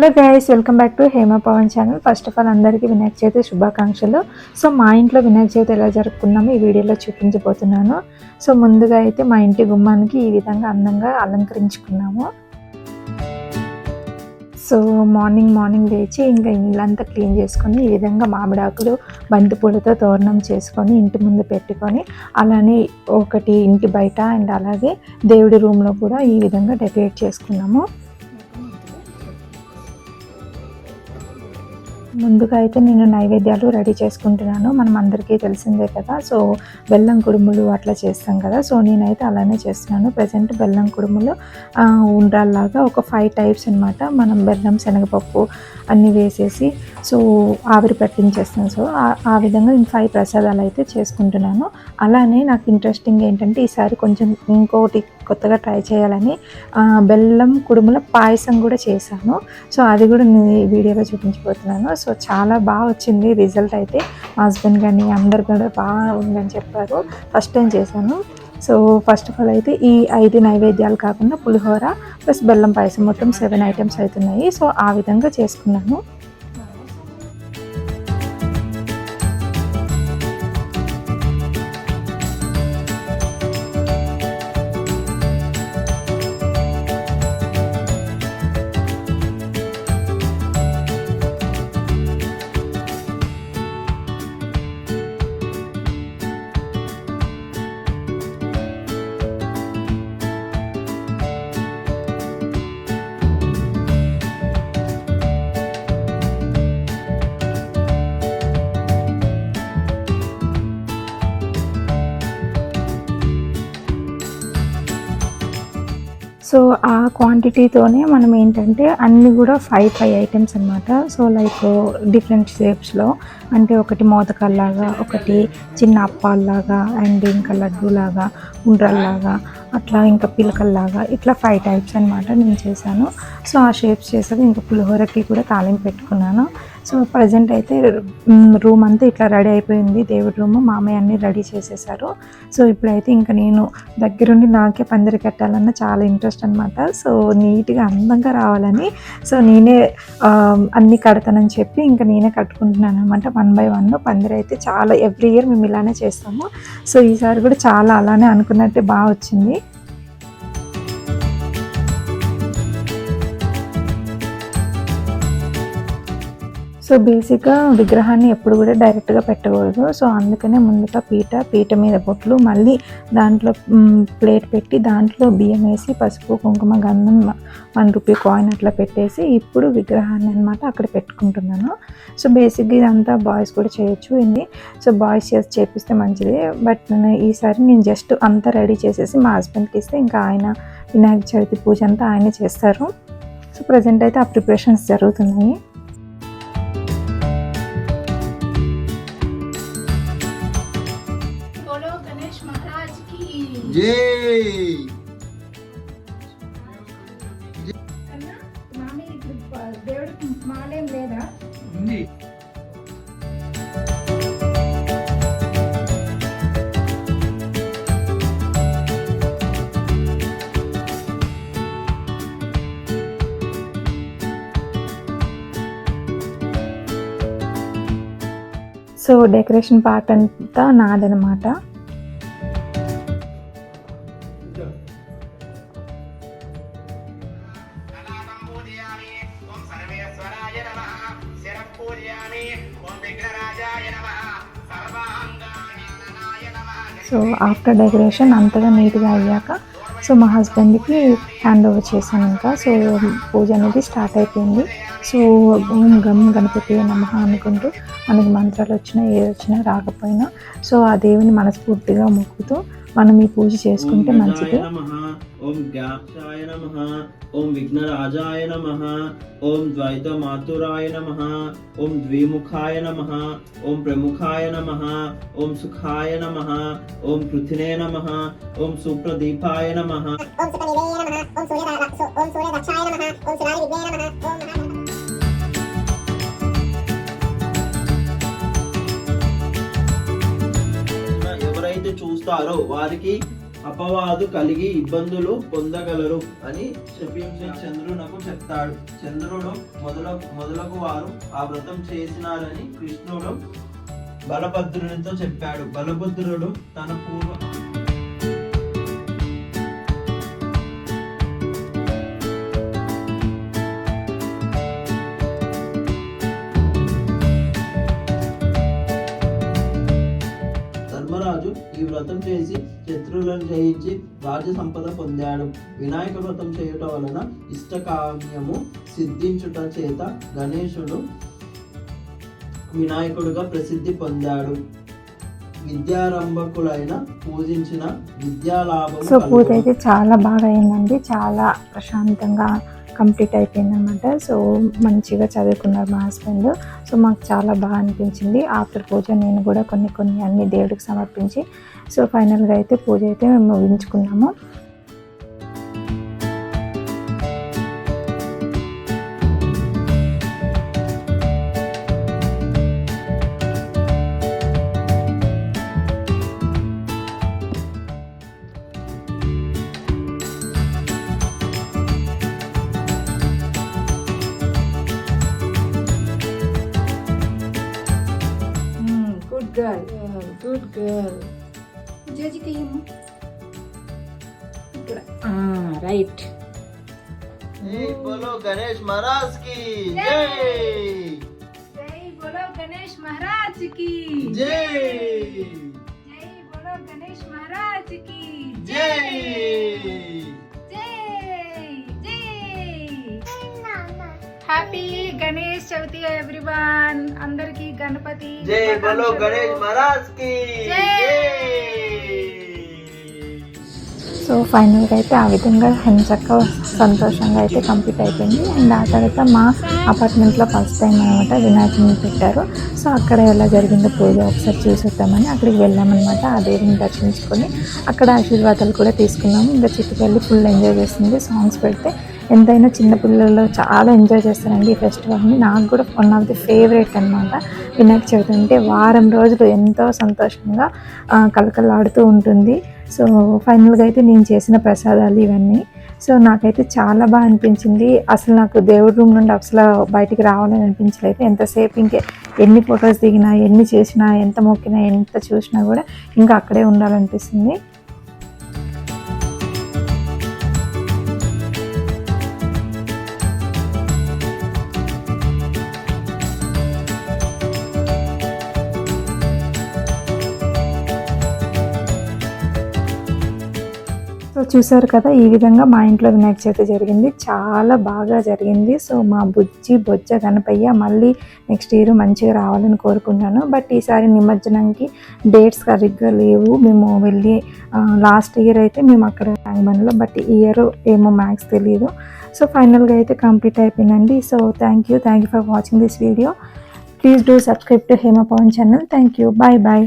Hello guys welcome back to Hema Pavan channel first of all అందరికీ వినాయక చవితి శుభాకాంక్షలు. So మా ఇంట్లో వినాయక చవితి ఎలా జరుపుకున్నామో ఈ వీడియోలో చూపించబోతున్నాను. సో ముందుగా అయితే మా ఇంటి గుమ్మానికి ఈ విధంగా అందంగా అలంకరించుకున్నాము. సో మార్నింగ్ మార్నింగ్ లేచి ఇంకా ఇల్లంతా క్లీన్ చేసుకొని ఈ విధంగా మామిడాకులు బంతిపూలతో తోరణం చేసుకొని ఇంటి ముందు పెట్టుకొని అలానే ఒకటి ఇంటి బయట అండ్ అలాగే దేవుడి రూమ్లో కూడా ఈ విధంగా డెకరేట్ చేసుకున్నాము. ముందుగా అయితే నేను నైవేద్యాలు రెడీ చేసుకుంటున్నాను. మనం అందరికీ తెలిసిందే కదా. సో బెల్లం కుడుములు అట్లా చేస్తాం కదా. సో నేనైతే అలానే చేస్తున్నాను. ప్రజెంట్ బెల్లం కుడుములు ఉండాలాగా ఉండ్రాల్లాగా ఒక ఫైవ్ టైప్స్ అన్నమాట. మనం బెల్లం శనగపప్పు అన్నీ వేసేసి సో ఆవిరి పట్టించేస్తాను సో ఆ- ఆ విధంగా నేను ఫైవ్ ప్రసాదాలు అయితే చేసుకుంటున్నాను. అలానే నాకు ఇంట్రెస్టింగ్ ఏంటంటే ఈసారి కొంచెం ఇంకోటి కొత్తగా ట్రై చేయాలని బెల్లం కుడుముల పాయసం కూడా చేశాను. సో అది కూడా నేను ఈ వీడియోలో చూపించబోతున్నాను. సో చాలా బాగా వచ్చింది రిజల్ట్ అయితే. మా హస్బెండ్ కానీ అందరు కూడా బాగా ఉందని చెప్పారు. ఫస్ట్ టైం చేశాను. సో ఫస్ట్ ఆఫ్ ఆల్ అయితే ఈ ఐదు నైవేద్యాలు కాకుండా పులిహోర ప్లస్ బెల్లం పాయసం మొత్తం సెవెన్ ఐటమ్స్ అవుతున్నాయి. సో ఆ విధంగా చేసుకున్నాను. సో ఆ క్వాంటిటీతోనే మనం ఏంటంటే అన్నీ కూడా ఫైవ్ ఫైవ్ ఐటమ్స్ అనమాట సో లైక్ డిఫరెంట్ షేప్స్లో అంటే ఒకటి మోదకాల్లాగా ఒకటి చిన్న అప్పాల్లాగా అండ్ ఇంకా లడ్డూలాగా ఉండ్రల్లాగా అట్లా ఇంకా పిలకల్లాగా ఇట్లా ఫైవ్ టైప్స్ అన్నమాట నేను చేశాను. సో ఆ షేప్స్ చేసాక ఇంకా పులిహోరకి కూడా తాలింపు పెట్టుకున్నాను. సో ప్రజెంట్ అయితే రూమ్ అంతా ఇట్లా రెడీ అయిపోయింది. దేవుడి రూమ్ మామయ్య అన్ని రెడీ చేసేసారు. సో ఇప్పుడైతే ఇంకా నేను దగ్గరుండి నాకే పందిరి కట్టాలన్న చాలా ఇంట్రెస్ట్ అనమాట సో నీట్గా అందంగా రావాలని. సో నేనే అన్ని కడతానని చెప్పి ఇంకా నేనే కట్టుకుంటున్నాను అనమాట వన్ బై వన్ పందిరి అయితే చాలా ఎవ్రీ ఇయర్ మేము ఇలానే చేస్తాము. సో ఈసారి కూడా చాలా అలానే అనుకున్నట్టే బాగా వచ్చింది. సో బేసిక్గా విగ్రహాన్ని ఎప్పుడు కూడా డైరెక్ట్గా పెట్టకూడదు. సో అందుకనే ముందుగా పీట పీట మీద బొట్లు మళ్ళీ దాంట్లో ప్లేట్ పెట్టి దాంట్లో బియ్యం వేసి పసుపు కుంకుమ గంధం వన్ రూపీ కాయిన్ అట్లా పెట్టేసి ఇప్పుడు విగ్రహాన్ని అనమాట అక్కడ పెట్టుకుంటున్నాను. సో బేసిక్గా ఇదంతా బాయ్స్ కూడా చేయొచ్చు ఇది సో బాయ్స్ చేసి చేపిస్తే మంచిది. బట్ నేను ఈసారి నేను జస్ట్ అంతా రెడీ చేసేసి మా హస్బెండ్కి ఇస్తే ఇంకా ఆయన వినాయక చవితి పూజ అంతా ఆయనే చేస్తారు. సో ప్రజెంట్ అయితే ఆ ప్రిపరేషన్స్ జరుగుతున్నాయి. జై అన్నా, మామి ఇప్పుడు ప- దేవుడికి మాలేం లేదా? ఉంది. సో డెకరేషన్ పార్ట్ అంతా నాదనమాట. సో ఆఫ్టర్ డెకరేషన్ అంతగా నీట్గా అయ్యాక సో మా హస్బెండ్కి హ్యాండ్ ఓవర్ చేశాను ఇంకా. సో పూజ అనేది స్టార్ట్ అయిపోయింది. సో ఓం గమ్ గణపతి నమ అనుకుంటూ మనకి మంత్రాలు వచ్చినా ఏది వచ్చినా రాకపోయినా సో ఆ దేవుని మనస్ఫూర్తిగా మొక్కుతూ మనం ఈ పూజ చేసుకుంటే మంచిది. ఓం నమః ఓం జ్ఞాక్షాయ నమః ఓం విఘ్నరాజాయ నమః ఓం ద్వైత మాతురాయ నమః ఓం ద్విముఖాయ నమః ఓం ప్రముఖాయ నమః ఓం సుఖాయ నమః ఓం పృథినే నమః ఓం సుప్రదీపాయ నమః. ఓం సుఖనిధేయ నమః ఓం సూర్య ఓం సూర్య చేస్తారో వారికి అపవాదు కలిగి ఇబ్బందులు పొందగలరు అని చెప్పించి చంద్రునకు చెప్తాడు. చంద్రుడు మొదల మొదలకు వారు ఆ వ్రతం చేసినారని కృష్ణుడు బలభద్రునితో చెప్పాడు. బలభద్రుడు తన పూర్వ వ్రతం చేసి శత్రువులను జయించి రాజ్య సంపద పొందాడు. వినాయక వ్రతం చేయటం వలన ఇష్టకామ్యము సిద్ధించుట చేత గణేశుడు వినాయకుడుగా ప్రసిద్ధి పొందాడు. విద్యారంభకులైన పూజించిన విద్యాలాభము సో పూజ. అయితే చాలా బాగా అయిందండి. చాలా ప్రశాంతంగా కంప్లీట్ అయిపోయింది అనమాట సో మంచిగా చదువుకున్నారు మా హస్బెండ్. సో మాకు చాలా బాగా అనిపించింది. ఆఫ్టర్ పూజ నేను కూడా కొన్ని కొన్ని అన్ని దేవుడికి సమర్పించి సో ఫైనల్గా అయితే పూజ అయితే మేము ముగించుకున్నాము. గుడ్ గర్ల్ గుడ్ గర్ల్ జడ్జికి ఇయ్యమ్మ. ఇక్కడ రైట్ జై బోలో గణేష్ మహారాజ్కి జై! జై జై బోలో గణేష్ మహారాజ్కి జై జై బోలో గణేష్ మహారాజ్కి జై జై జై హ్యాపీ గణేష్ చవితి ఎవ్రీవన్ అందరికి గణపతి జై బోలో. గణేష్ మహారాజ్కి! సో ఫైనల్గా అయితే ఆ విధంగా చక్క సంతోషంగా అయితే కంప్లీట్ అయిపోయింది. అండ్ ఆ తర్వాత మా అపార్ట్మెంట్లో ఫస్ట్ టైం అనమాట వినాయకుని పెట్టారు. సో అక్కడ ఎలా జరిగిందో పూజ ఒకసారి చూసేద్దామని అక్కడికి వెళ్ళామన్నమాట. ఆ దేవుని దర్శించుకొని అక్కడ ఆశీర్వాదాలు కూడా తీసుకున్నాము. ఇంకా చిట్టుకెళ్ళి ఫుల్ ఎంజాయ్ చేస్తుంది. సాంగ్స్ పెడితే ఎంతైనా చిన్నపిల్లలు చాలా ఎంజాయ్ చేస్తారండి ఈ ఫెస్టివల్ని. నాకు కూడా వన్ ఆఫ్ ది ఫేవరెట్ అనమాట వినాయక చవితి అంటే వారం రోజులు ఎంతో సంతోషంగా కలకలాడుతూ ఉంటుంది. సో ఫైనల్గా అయితే నేను చేసిన ప్రసాదాలు ఇవన్నీ. సో నాకైతే చాలా బాగా అనిపించింది. అసలు నాకు దేవుడి రూమ్ నుండి అసలు బయటికి రావాలని అనిపించలేదు. ఎంతసేపు ఇంకే ఎన్ని ఫొటోస్ దిగినా ఎన్ని చేసినా ఎంత మొక్కినా ఎంత చూసినా కూడా ఇంకా అక్కడే ఉండాలనిపిస్తుంది. సో చూసారు కదా ఈ విధంగా మా ఇంట్లో వినాయక చవితి జరిగింది. చాలా బాగా జరిగింది. సో మా బుజ్జి బొజ్జ గణపయ్య మళ్ళీ నెక్స్ట్ ఇయర్ మంచిగా రావాలని కోరుకున్నాను బట్ ఈసారి నిమజ్జనంకి డేట్స్ సరిగ్గా లేవు. మేము వెళ్ళి లాస్ట్ ఇయర్ అయితే మేము అక్కడ ట్యాంక్బండ్లో బట్ ఈ ఇయర్ ఏమో మ్యాక్స్ తెలియదు సో ఫైనల్గా అయితే కంప్లీట్ అయిపోయిందండి. So thank you thank you for watching this video please do subscribe to Hema Pavan channel thank you bye bye